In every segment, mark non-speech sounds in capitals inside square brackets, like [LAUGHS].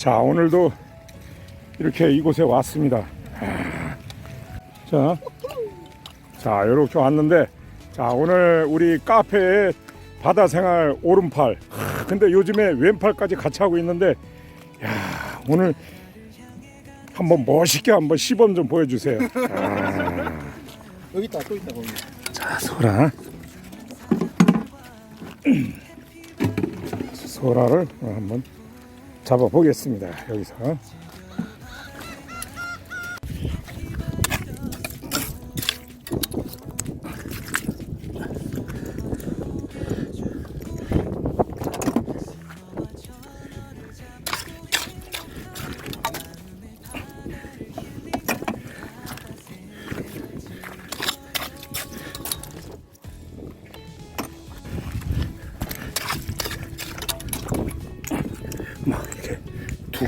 자, 오늘도 이렇게 이곳에 왔습니다. 아, 자, 자, 이렇게 왔는데, 자, 오늘 우리 카페에 바다 생활 오른팔. 하, 근데 요즘에 왼팔까지 같이 하고 있는데, 야, 오늘 한번 멋있게 한번 시범 좀 보여주세요. 여기 있다 또 있다 거기 자, 소라. 소라를 한번 잡아 보겠습니다. 여기서.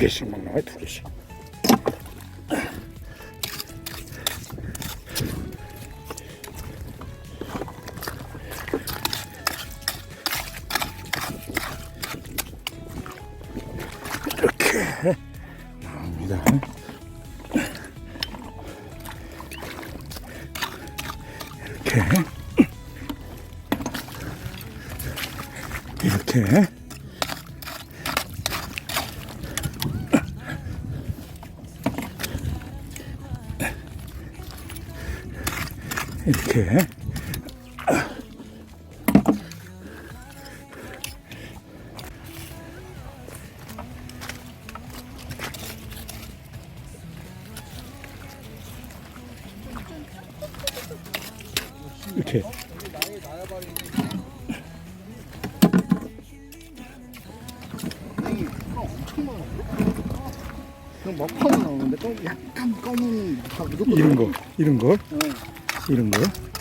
두 개씩 막 나와 이렇게. 이렇게. 먹방이 나오는데 또 약간 검은 이런 거 이런 거 이런 거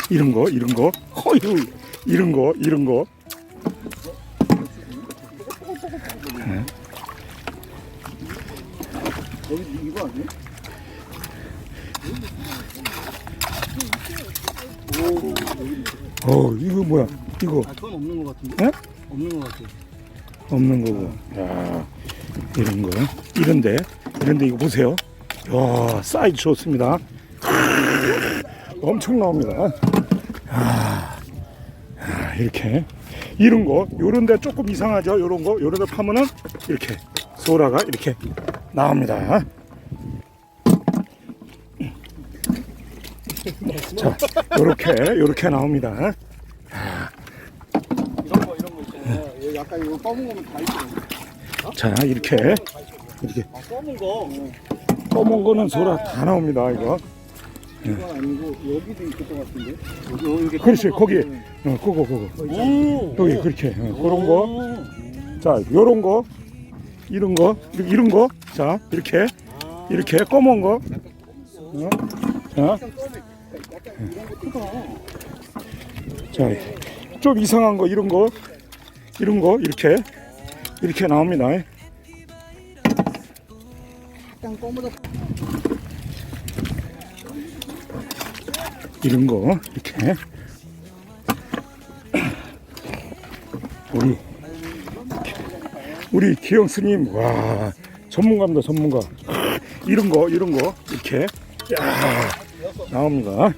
이런 거 이런 거. 허유 이런 거 이런 거. 아니야? 어 이거 뭐야? 이거. 아 그건 없는 것 같은데? 에? 없는 것 같아. 없는 거고. 야 이런 거. 이런데 이런데 이거 보세요. 야 사이즈 좋습니다 엄청 나옵니다. 야, 야, 이렇게. 이런 거 요런 데 조금 이상하죠? 요런 거 요런 데 파면은 이렇게 소라가 이렇게 나옵니다. 자 요렇게 요렇게 나옵니다. 이런 거 이런 거 있잖아 얘 약간 이거 검은 거면 다 있어 자 이렇게. 이렇게. 아 검은 거. 검은 거는 소라 다 나옵니다 이거 이거 아니고 여기도 있을 것 같은데? 여기 여기 그렇지 거기. 거. 어, 그거 그거 오. 여기 그렇게 어, 그런 거. 자 요런 거. 이런 거. 이렇게 이런 거. 자 이렇게. 이렇게 검은 거. 어? 자, 자, 좀 이상한 거 이런 거. 이런 거 이렇게. 이렇게 나옵니다. 약간 검은 이런 거 이렇게. 우리 우리 기영 스님 와 전문가입니다 전문가. 이런 거 이런 거 이렇게. 야, 나옵니다.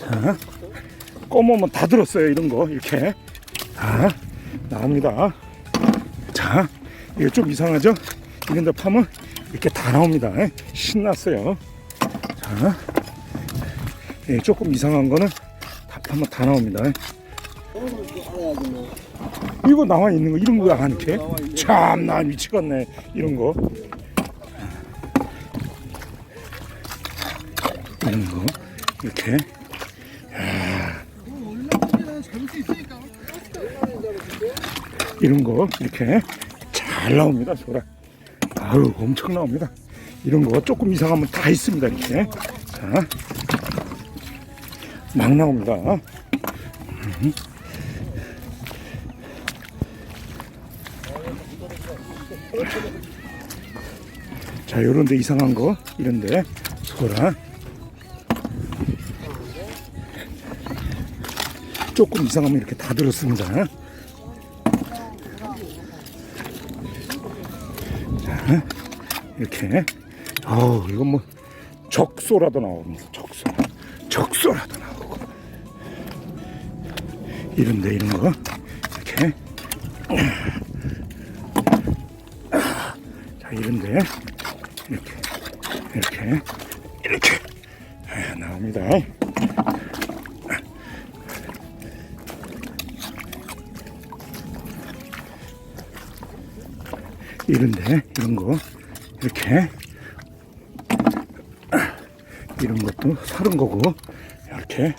자 검으면 다 들었어요 이런 거 이렇게. 자 나옵니다. 자 이게 좀 이상하죠? 이런 데 파면 이렇게 다 나옵니다. 신났어요. 자 예, 조금 이상한 거는 다 파면 다 나옵니다. 이거 나와 있는 거 이런 거안 이렇게? 참나 미치겠네 이런 거. 이런 거 이렇게 이런 거 이렇게 잘 나옵니다 소라. 아유 엄청 나옵니다. 이런 거 조금 이상하면 다 있습니다 이렇게. 자. 막 나옵니다. 음. 자, 요런데 이상한 거, 이런데 소라. 조금 이상하면 이렇게 다 들었습니다. 자, 이렇게. 어우, 이건 뭐 적소라도 나옵니다. 적소. 적소라도. 이런데 이런 거. 이렇게. 자, 이런데. 이렇게 이렇게 이렇게. 아, 나옵니다. 이런데 이런 거. 이렇게. 이런 것도 사는 거고. 이렇게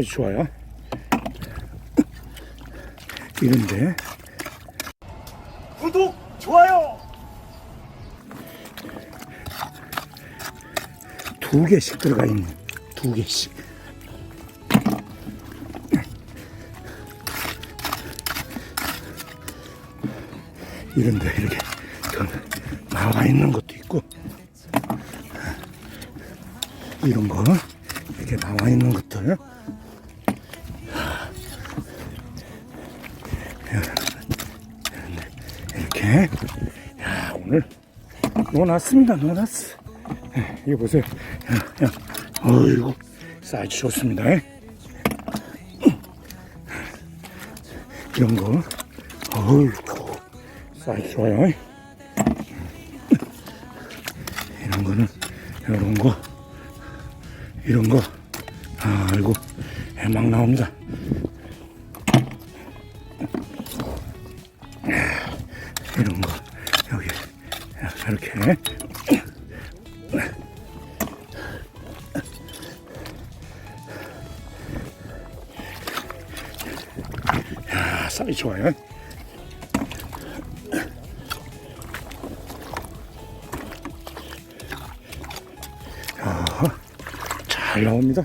야 사이즈 좋아요. 이런데 구독, 좋아요. 두 개씩 들어가 있는 두 개씩. 이런데 이렇게 좀 나와 있는 것도 있고 이런 거 이렇게 나와 있는 것들 놓아놨습니다 놓아놨어. 예, 이거 보세요. 야, 야. 어이구 사이즈 좋습니다. 이런 거. 어이구 사이즈 좋아요. 이런 거는 이런 거. 이런 거. 아이고 해막 나옵니다 야 사이즈 좋아요. 야, 잘 나옵니다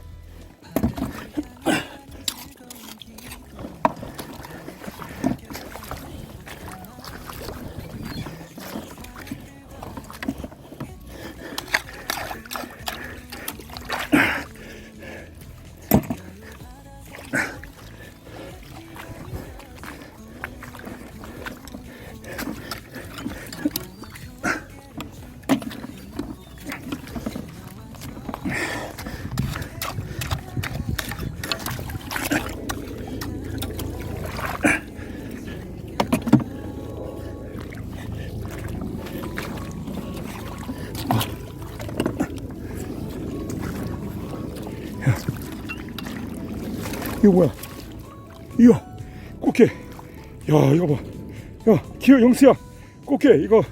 이거 뭐야? 이거 꽃게. 야 이거 봐. 야 기어 영수야. 꽃게 이거.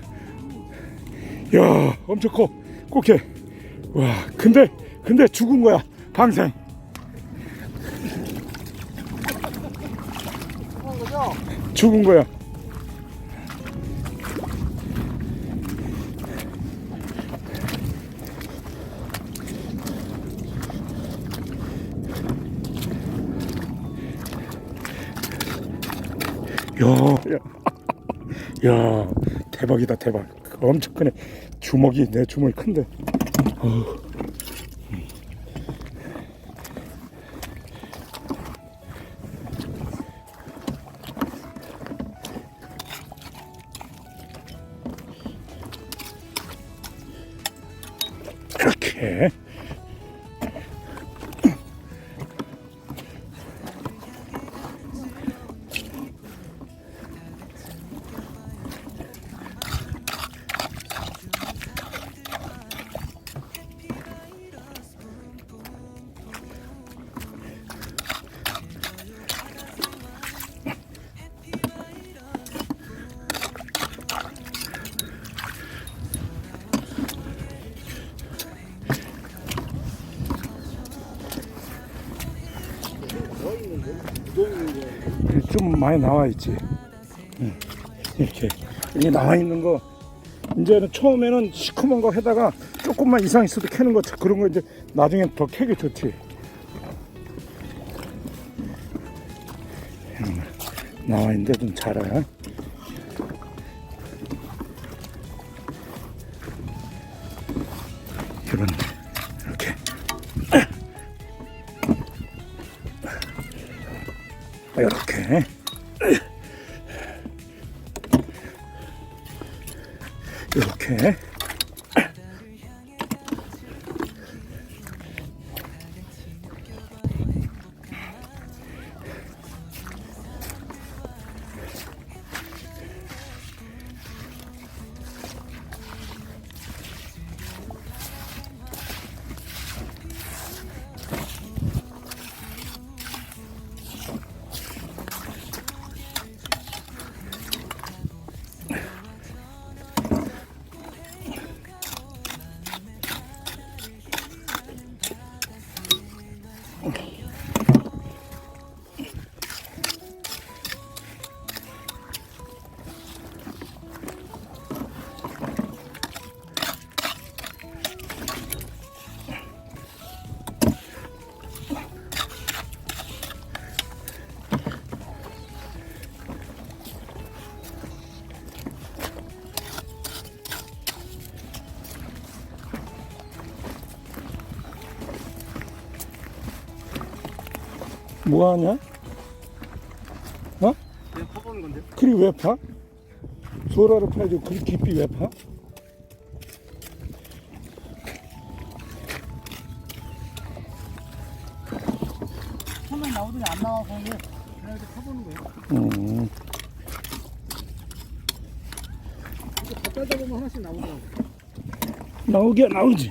야 엄청 커. 꽃게. 와 근데 근데 죽은 거야 방생. 죽은 거야. 야, 야, 야, 대박이다, 대박. 엄청 크네. 주먹이, 내 주먹이 큰데. 어우. 좀 많이 나와 있지. 응. 이렇게 이게 나와 있는 거 이제는 처음에는 시커먼 거 해다가 조금만 이상 있어도 캐는 거 그런 거 이제 나중에 더 캐기 좋지. 음, 나와 있는데 좀 자라 뭐 하냐? 그냥 퍼보는 건데. 그리 왜 파? 소라를 파야지 그리 깊이 왜 파? 처음에 나오더니 안 나와서 이게 그냥 이렇게 퍼보는 거예요. 음, 이거 갖다 잡으면 하나씩 나오더라고. 나오기야 나오지.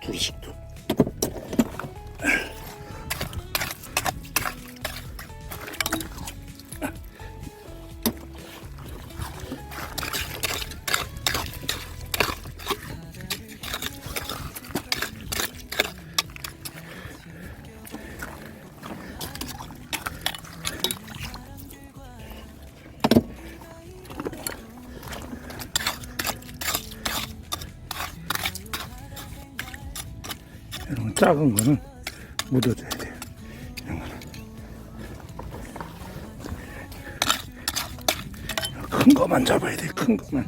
두 개씩도 작은 거는 묻어줘야 돼요. 이런 거는. 큰 거만 잡아야 돼, 큰 거만.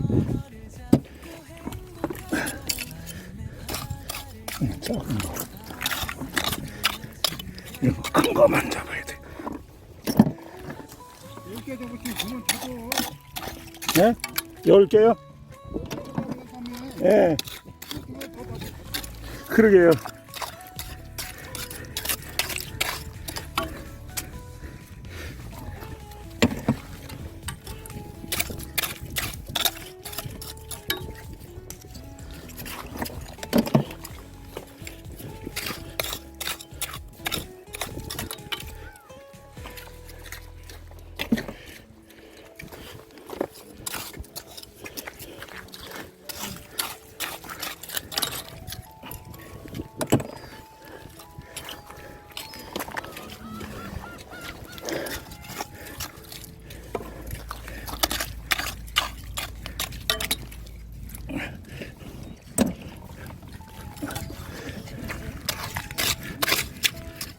음, 작은 거. 이런 거 큰 거만 잡아야 돼. 이렇게 잡으시면 그만 잡어. 예? 열 개요? 예. 그러게요.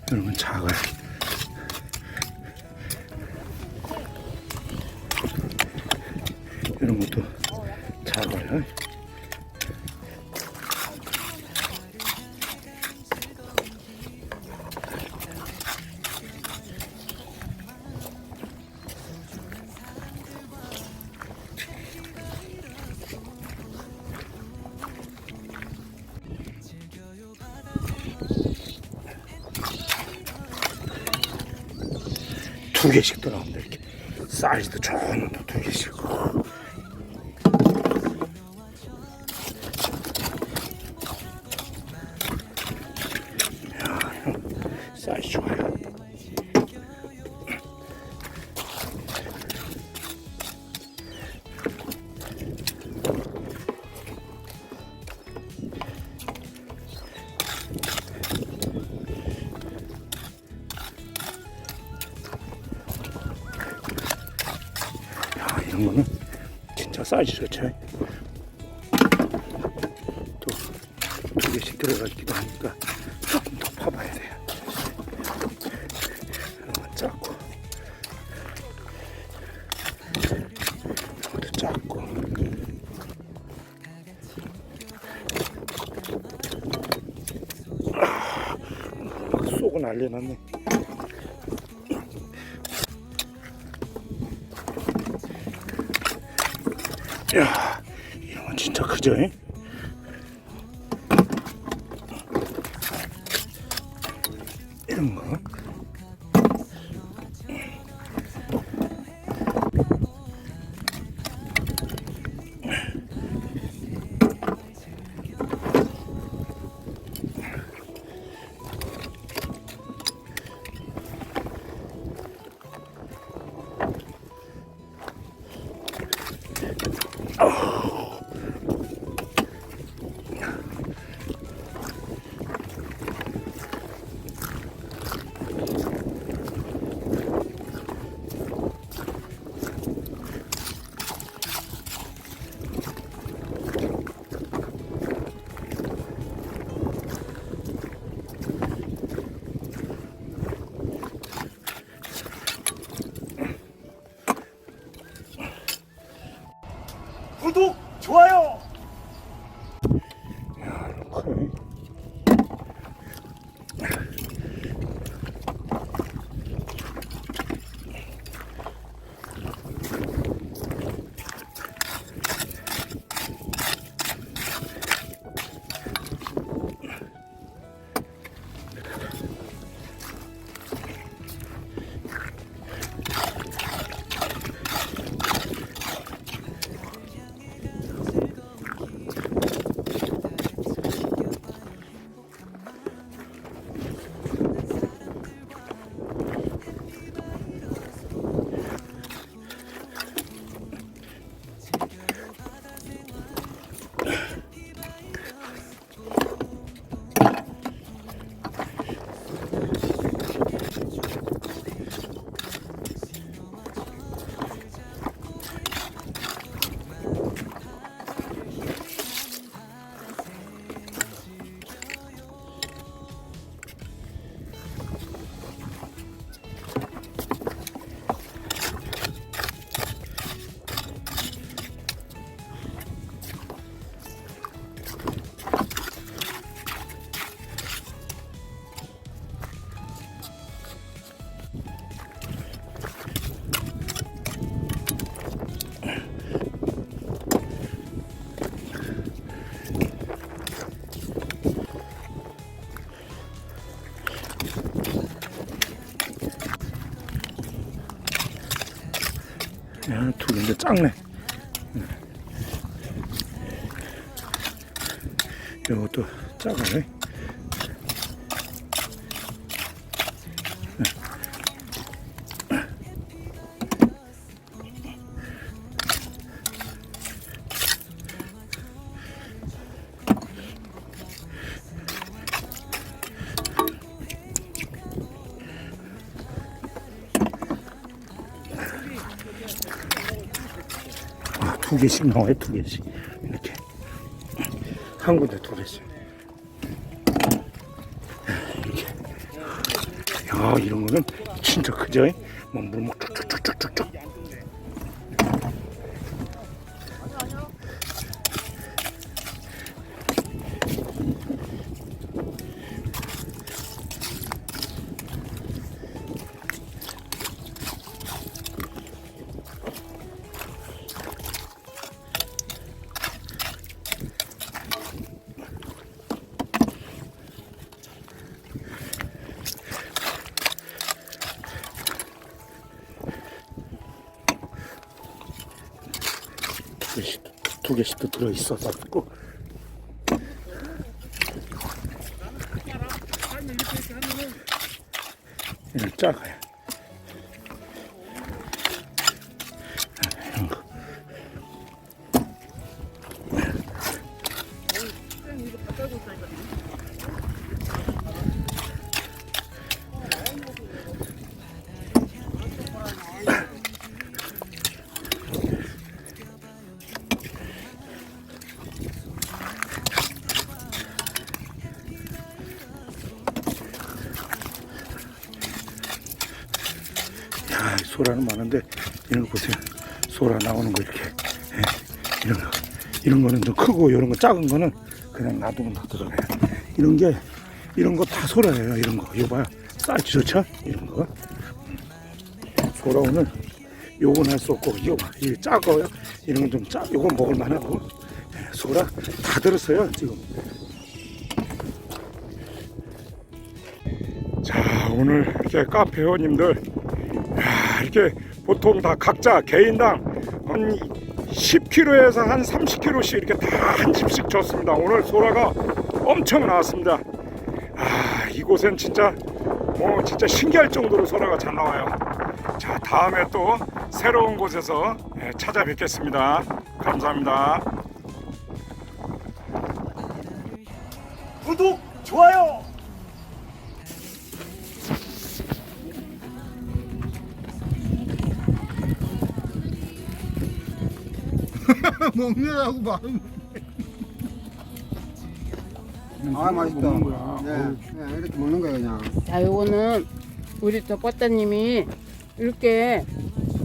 건 작아요. 개씩 또 나옵니다. 이렇게 사이즈도 좋은 놈도 두 개씩. 사이즈 좋죠. 또두 개씩 들어가 있기도 하니까 조금 더 파봐야 돼요. 건 작고, 이것도 작고. 아, 막 쏘고 난리 났네. 야, 이런 건 진짜 크죠? 잉? 구 야, 두 개인데 작네. 이것도 작아네. 두 개씩 나와요, 두 개씩. 이렇게. 한 군데 두 개씩. 이렇게. 야, 이런 거는 진짜 크죠? 뭐, 물막 쭉쭉쭉쭉쭉. 갖고 이걸 작아요. 크고 이런 거 작은 거는 그냥 놔두면 다 들어가요. 이런 게 이런 거 다 소라예요. 이런 거 이거 봐요. 사이즈 좋죠? 이런 거 소라 오늘 요건 할 수 없고 이거 봐. 이게 작아요. 이런 건좀 작. 요건 먹을 만하고 예, 소라 다 들었어요 지금. 자 오늘 이렇게 카페 회원님들 야, 이렇게 보통 다 각자 개인당 한 10kg에서 한 30kg씩 이렇게 다 한 집씩 줬습니다. 오늘 소라가 엄청 나왔습니다. 아, 이곳엔 진짜 뭐 진짜 신기할 정도로 소라가 잘 나와요. 자, 다음에 또 새로운 곳에서 예, 찾아뵙겠습니다. 감사합니다. 구독, 좋아요. 먹느라고 마음. 아 맛있다. 먹는 거야. 네, 네, 이렇게 먹는 거예요 그냥. 자, 요거는 우리 저 뻗다님이 이렇게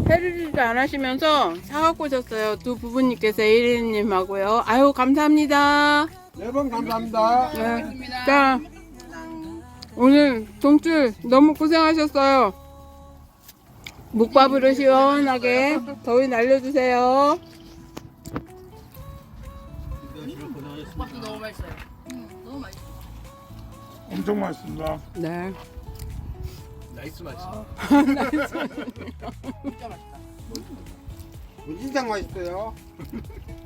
해리지도 안 하시면서 사갖고 오셨어요. 두 부부님께서 에이리님하고요. 아유, 감사합니다. 네번 감사합니다. 네. 자, 오늘 동줄 너무 고생하셨어요. 묵밥으로 시원하게 더위 날려주세요. 엄청 맛있습니다. 네. [LAUGHS] 진짜 맛있어요. [LAUGHS]